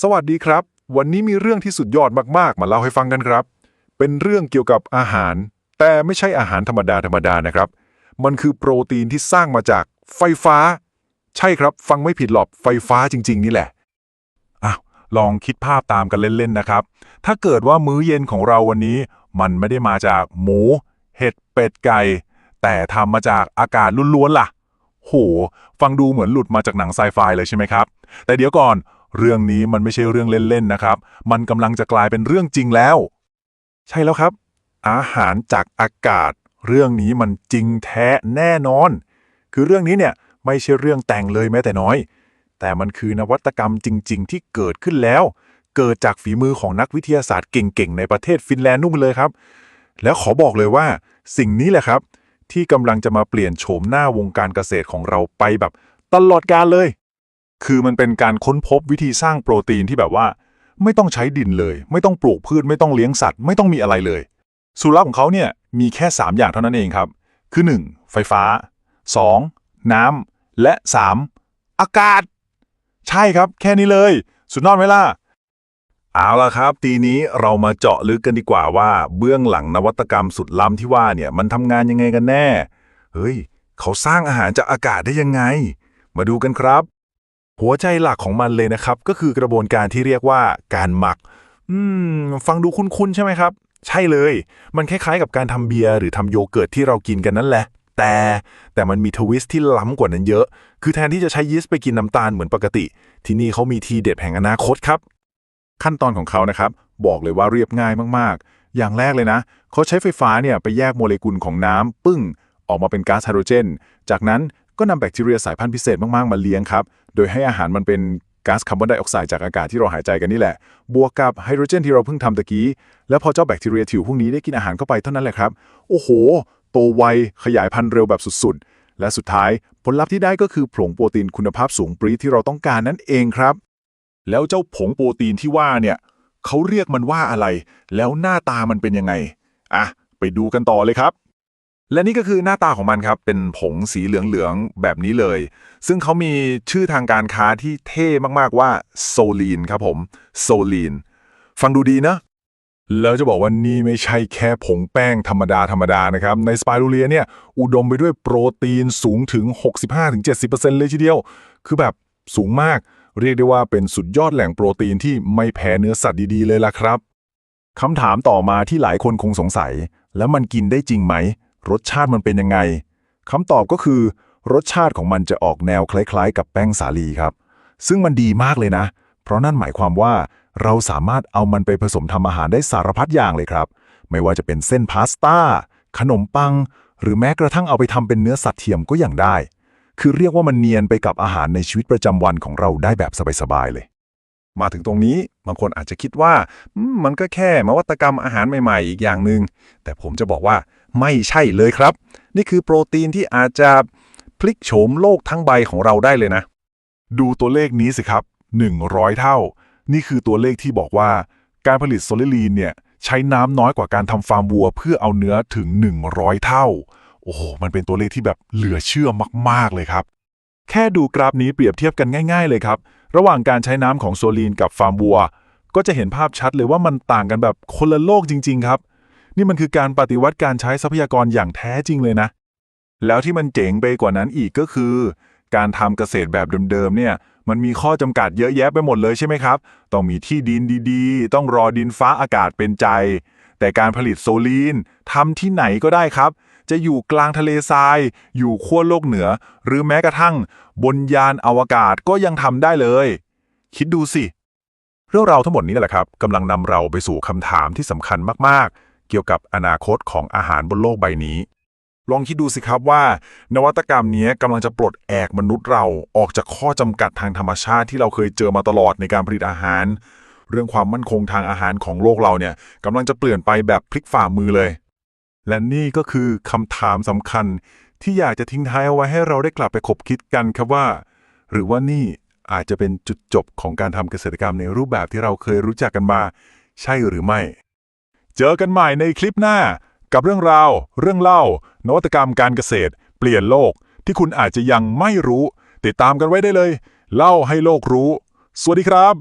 สวัสดีครับ วันนี้มีเรื่องที่สุดยอดมากๆ มาเล่าให้ฟังกันครับ เป็นเรื่องเกี่ยวกับอาหาร แต่ไม่ใช่อาหารธรรมดาธรรมดานะครับ มันคือโปรตีนที่สร้างมาจากไฟฟ้า ใช่ครับ ฟังไม่ผิดหรอกไฟฟ้าจริง ๆ นี่แหละอ้าวลองคิดภาพตามกันเล่น ๆ นะครับ ถ้าเกิดว่ามื้อเย็นของเราวันนี้ มันไม่ได้มาจากหมู เห็ดเป็ดไก่ แต่ทำมาจากอากาศล้วนๆล่ะ โห ฟังดูเหมือนหลุดมาจากหนังไซไฟเลยใช่ไหมครับ แต่เดี๋ยวก่อน เรื่องนี้มันไม่ใช่เรื่องเล่นๆนะครับ มันกำลังจะกลายเป็นเรื่องจริงแล้ว ใช่แล้วครับ อาหารจากอากาศ เรื่องนี้มันจริงแท้แน่นอน คือเรื่องนี้เนี่ยไม่ใช่เรื่องแต่งเลยแม้แต่น้อย แต่มันคือนวัตกรรมจริง ๆ ที่เกิดขึ้นแล้ว เกิดจากฝีมือของนักวิทยาศาสตร์เก่งๆ ในประเทศฟินแลนด์นู่นเลยครับ แล้วขอบอกเลยว่า สิ่งนี้แหละครับ ที่กำลังจะมาเปลี่ยนโฉมหน้าวงการเกษตรของเราไปแบบตลอดกาลเลย คือมันเป็นการค้นพบวิธีสร้างโปรตีนที่แบบว่า ไม่ต้องใช้ดินเลย ไม่ต้องปลูกพืช ไม่ต้องเลี้ยงสัตว์ ไม่ต้องมีอะไรเลยสูตรลับของเขาเนี่ยมีแค่ 3 อย่างเท่านั้นเองครับ คือ 1. ไฟฟ้า 2. น้ำและ 3. อากาศ ใช่ครับ แค่นี้เลย สุดยอดไหมล่ะเอาละครับ ทีนี้เรามาเจาะลึกกันดีกว่าว่า เบื้องหลังนวัตกรรมสุดล้ำที่ว่าเนี่ยมันทำงานยังไงกันแน่ เฮ้ย เขาสร้างอาหารจากอากาศได้ยังไง มาดูกันครับ หัวใจหลักของมันเลยนะครับ ก็คือกระบวนการที่เรียกว่าการหมัก อืม ฟังดูคุ้นๆใช่ไหมครับ ใช่เลย มันคล้ายๆกับการทำเบียร์หรือทำโยเกิร์ตที่เรากินกันนั่นแหละ แต่แต่มันมีทวิสต์ที่ล้ำกว่านั้นเยอะ คือแทนที่จะใช้ยีสต์ไปกินน้ำตาลเหมือนปกติ ที่นี่เขามีทีเด็ดแห่งอนาคตครับ ขั้นตอนของเขานะครับ บอกเลยว่าเรียบง่ายมากๆ อย่างแรกเลยนะเขาใช้ไฟฟ้าเนี่ยไปแยกโมเลกุลของน้ำปึ้ง ออกมาเป็นก๊าซไฮโดรเจน จากนั้น ก็นำแบคทีเรียสายพันธุ์พิเศษมาก ๆ มาเลี้ยงครับ โดยให้อาหารมันเป็นก๊าซคาร์บอนไดออกไซด์จากอากาศที่เราหายใจกันนี่แหละ บวกกับไฮโดรเจนที่เราเพิ่งทำตะกี้ แล้วพอเจ้าแบคทีเรียถิวพวกนี้ได้กินอาหารเข้าไปเท่านั้นแหละครับ โอ้โห โตไว ขยายพันธุ์เร็วแบบสุด ๆ และสุดท้ายผลลัพธ์ที่ได้ก็คือผงโปรตีนคุณภาพสูงปรีที่เราต้องการนั่นเองครับ แล้วเจ้าผงโปรตีนที่ว่าเนี่ยเขาเรียกมันว่าอะไร แล้วหน้าตามันเป็นยังไง อะ ไปดูกันต่อเลยครับ และนี่ก็คือหน้าตาของมันครับ เป็นผงสีเหลืองๆ แบบนี้เลย ซึ่งเขามีชื่อทางการค้าที่เท่มากๆว่าโซลีนครับผมโซลีนฟังดูดีนะ แล้วจะบอกว่านี่ไม่ใช่แค่ผงแป้งธรรมดาธรรมดานะครับ ในสไปรูเลียเนี่ย อุดมไปด้วยโปรตีนสูงถึง 65-70%เลยทีเดียว คือแบบสูงมาก เรียกได้ว่าเป็นสุดยอดแหล่งโปรตีนที่ไม่แพ้เนื้อสัตว์ดีๆเลยล่ะครับคำถามต่อมาที่หลายคนคงสงสัย แล้วมันกินได้จริงไหม รสชาติมันเป็นยังไงคำตอบก็คือ รสชาติของมันจะออกแนวคล้ายๆ กับแป้งสาลีครับ ซึ่งมันดีมากเลยนะ เพราะนั่นหมายความว่าเราสามารถเอามันไปผสมทำอาหารได้สารพัดอย่างเลยครับ ไม่ว่าจะเป็นเส้นพาสต้า ขนมปัง หรือแม้กระทั่งเอาไปทำเป็นเนื้อสัตว์เทียมก็ยังได้ คือเรียกว่ามันเนียนไปกับอาหารในชีวิตประจำวันของเราได้แบบสบายๆเลย มาถึงตรงนี้บางคนอาจจะคิดว่ามันก็แค่นวัตกรรมอาหารใหม่ๆ อีกอย่างหนึ่งแต่ผมจะบอกว่า ไม่ใช่เลยครับ นี่คือโปรตีนที่อาจจะพลิกโฉมโลกทั้งใบของเราได้เลยนะ ดูตัวเลขนี้สิครับ 100 เท่า นี่คือตัวเลขที่บอกว่า การผลิตโซลิลีนเนี่ยใช้น้ำน้อยกว่าการทำฟาร์มวัว เพื่อเอาเนื้อถึง 100 เท่า โอ้โห มันเป็นตัวเลขที่แบบเหลือเชื่อมาก ๆ เลยครับ แค่ดูกราฟนี้เปรียบเทียบกันง่าย ๆ เลยครับ ระหว่างการใช้น้ำของโซลีนกับฟาร์มวัว ก็จะเห็นภาพชัดเลยว่ามันต่างกันแบบคนละโลกจริง ๆ ครับ นี่มันคือการปฏิวัติการใช้ทรัพยากรอย่างแท้จริงเลยนะ แล้วที่มันเจ๋งไปกว่านั้นอีกก็คือ การทำเกษตรแบบเดิมๆเนี่ย มันมีข้อจำกัดเยอะแยะไปหมดเลยใช่ไหมครับ ต้องมีที่ดินดีๆ ต้องรอดินฟ้าอากาศเป็นใจ แต่การผลิตโซลีนทำที่ไหนก็ได้ครับ จะอยู่กลางทะเลทราย อยู่ขั้วโลกเหนือ หรือแม้กระทั่ง บนยานอวกาศก็ยังทำได้เลย คิดดูสิเรื่องราวทั้งหมดนี้แหละครับกำลังนำเราไปสู่คำถามที่สำคัญมากๆ เกี่ยวกับอนาคตของอาหารบนโลกใบนี้ ลองคิดดูสิครับว่า นวัตกรรมนี้กำลังจะปลดแอกมนุษย์เราออกจากข้อจำกัดทางธรรมชาติที่เราเคยเจอมาตลอดในการผลิตอาหาร เรื่องความมั่นคงทางอาหารของโลกเราเนี่ยกำลังจะเปลี่ยนไปแบบพลิกฝ่ามือเลย และนี่ก็คือคำถามสำคัญที่อยากจะทิ้งท้ายเอาไว้ให้เราได้กลับไปคบคิดกันครับว่า หรือว่านี่อาจจะเป็นจุดจบของการทำเกษตรกรรมในรูปแบบที่เราเคยรู้จักกันมา ใช่หรือไม่ เจอกันใหม่ในคลิปหน้า กับเรื่องราว เรื่องเล่า นวัตกรรมการเกษตร เปลี่ยนโลกที่คุณอาจจะยังไม่รู้ ติดตามกันไว้ได้เลย เล่าให้โลกรู้ สวัสดีครับ